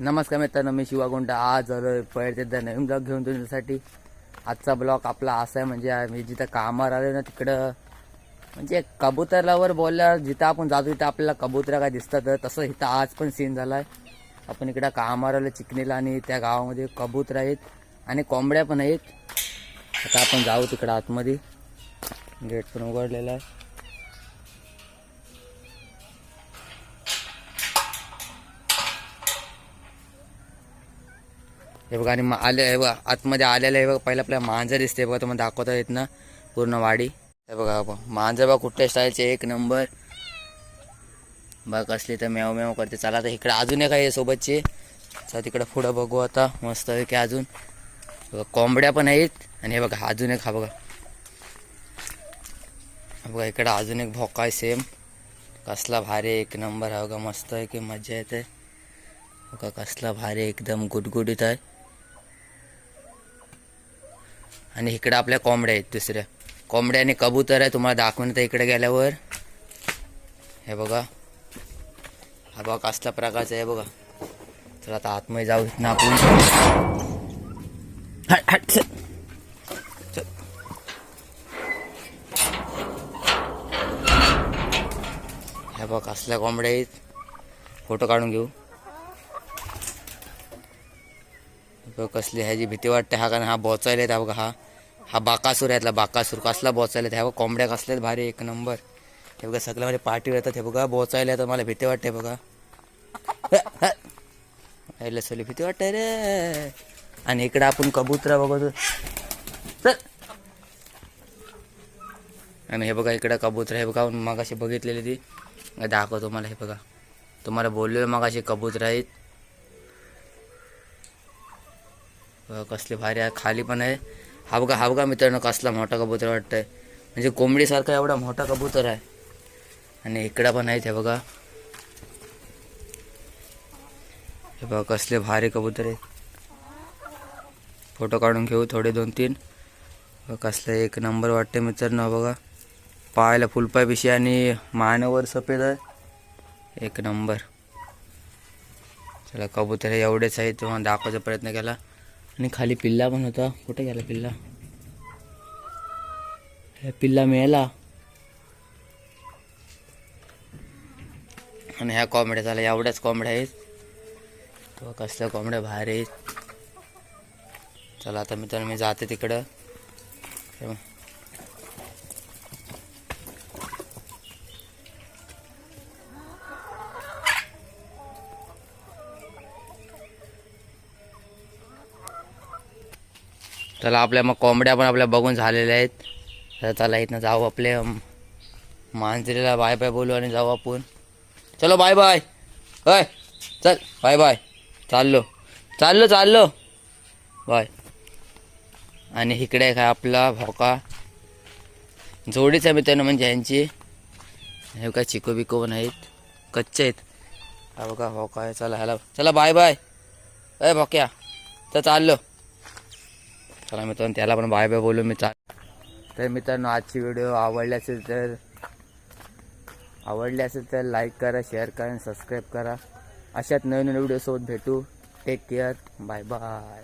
नमस्कार मित्रांनो मी शिवागुंडा आज आलो पहिले एकदा नवीन ब्लॉग घेऊन तुमच्यासाठी. आजचा ब्लॉग आपला असा आहे म्हणजे मी जिथं कामावर आलो ना तिकडं. म्हणजे कबुतरावर बोलल्यावर जिथं आपण जातो तिथं आपल्याला कबुतरा काय दिसतात. तसं इथं आज पण सीन झाला आहे आपण इकडं कामावर आलो चिकणीला आणि त्या गावामध्ये कबूतर आहेत आणि कोंबड्या पण आहेत. आता आपण जाऊ तिकडं आतमध्ये. गेट पण उघडलेला आहे. हे बघा आणि मा- आले हे बघा आतमध्ये आलेलं आहे बघा पहिलं आपल्याला मांजर दिसते बघा तुम्हाला दाखवता येत ना पूर्ण वाडी. हे बघा बघा मांजर बघा कुठल्या स्टाईलचे एक नंबर बघा कसली तर मेव मेव करते. चला आता इकडे अजून एक आहे सोबतचे. चला तिकडे पुढं बघू आता. मस्त आहे की अजून. बघा कोंबड्या पण आहेत. आणि हे बघा अजून एक हा बघा. बघा इकडं अजून एक भोका आहे सेम कसला भारी एक नंबर हा बघा मस्त आहे की मजा येते. बघा कसला भारी एकदम गुटगुटीत आहे. आणि इकडं आपल्या कोंबड्या आहेत दुसऱ्या. कोंबड्या आणि कबूतर आहे तुम्हाला दाखवून तर इकडे गेल्यावर. हे बघा. हा बघा कसल्या प्रकारचा आहे बघा. तर आता आतमध्ये जाऊ ना आपण. चल. हे बघा कसल्या कोंबड्या आहेत. फोटो काढून घेऊ बघ कसली ह्याची भीती वाटते हा कारण हा बोचायला येत हा बघा हा हा बाकासूर यातला बाकासूर कसला बोचायला येत ह्या बघा कोंबड्या कसल्यात भारी एक नंबर. हे बघा सगळं माझ्या पाठीवर येतात हे बघा बोचायला येतात मला भीती वाटते बघा. यायला सोली भीती वाटते रे आणि इकडे आपण कबुतरा बघतो. चल. आणि हे बघा इकडे कबूतर हे बघा मग अशी बघितलेली ती. दाखवतो मला हे बघा. तुम्हाला बोललेलं मग अशी कबूतर आहेत बघा कसले भारी आहे खाली पण आहे. हा बघा हा बघा मित्रांनो कसला मोठा कबूतर वाटतंय. म्हणजे कोंबडीसारखा एवढा मोठा कबूतर आहे. आणि इकडं पण आहेत हे बघा. हे बघा कसले भारी कबूतर आहेत. फोटो काढून घेऊ थोडे दोन तीन. कसले एक नंबर वाटते मित्रांनो बघा. पाहायला फुलपाय पिशी आणि मानेवर सफेद आहे. एक नंबर. चला कबूतर हे एवढेच आहेत तुम्हाला दाखवायचा प्रयत्न केला. आणि खाली पिल्ला पण होता. कुठे गेला पिल्ला? पिल्ला मिळाला. आणि ह्या कॉमेड्या झाल्या एवढ्याच कॉमेड्या आहेत. तो कसल्या कॉमेड्या बाहेर आहेत चला आता मित्रांनो मी जाते तिकडं. चला आपल्या मग कोंबड्या पण आपल्या बघून झालेल्या आहेत. तर चला इथनं जाऊ आपले मांजरीला बाय बाय बोलू आणि जाऊ आपण. चलो बाय बाय होय चल बाय बाय चाललो चाललो चाललो. बाय आणि इकडे काय आपला भोका जोडीचा मित्रांनो म्हणजे यांची. हे काय चिको बिको पण आहेत. कच्चे आहेत. हा बघा भोका आहे. चला ह्याला चला बाय बाय अय भोक्या तर चाललो. चला मित्रांनो त्याला पण बाय बाय बोलू मी. चाल तर मित्रांनो आजची व्हिडिओ आवडली असेल तर आवडली असेल तर लाईक करा शेअर करा आणि सबस्क्राईब करा. अशाच नवीन नवीन व्हिडिओसोबत भेटू. Take care bye bye